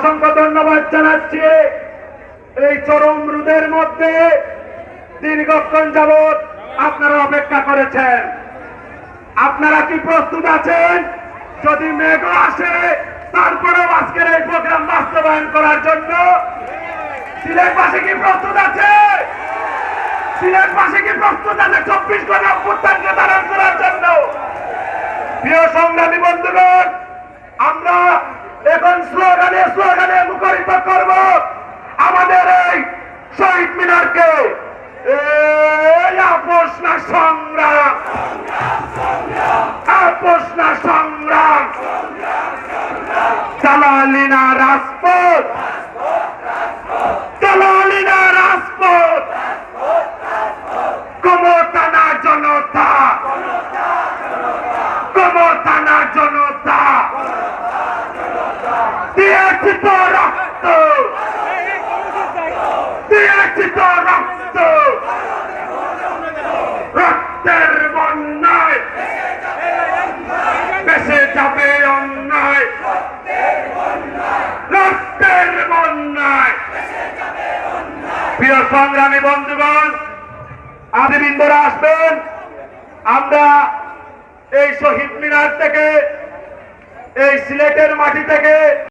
অসংখ্য ধন্যবাদ জানাচ্ছি। এই চরম রোদের মধ্যে দীর্ঘক্ষণ যাবৎ আপনারা অপেক্ষা করেছেন। আপনারা কি প্রস্তুত আছেন? যদি মেঘ আসে, তারপরেও আজকের এই প্রোগ্রাম বাস্তবায়ন করার জন্য। সিলেটবাসী কি প্রস্তুত আছে? সিলেটবাসী কি প্রস্তুত আছে? চব্বিশ ঘণ্টা অভ্যুত্থানকে ধারণ করার জন্য। প্রিয় সংগ্রামী বন্ধুগণ, আমরা এখন স্লোগানে স্লোগানে মুখরিত করব আমাদের এই শহীদ মিনারকে। সংগ্রাম। আপোষ দিয়েছি রক্ত দিয়েছি রক্ত রক্তের বন্যায় বেসে অন্যায় রক্তের বন্যায় প্রিয় সংগ্রামী বন্ধুগণ আদিবিন্দুরা আসবেন আমরা এই শহীদ মিনার থেকে, এই সিলেটের মাটি থেকে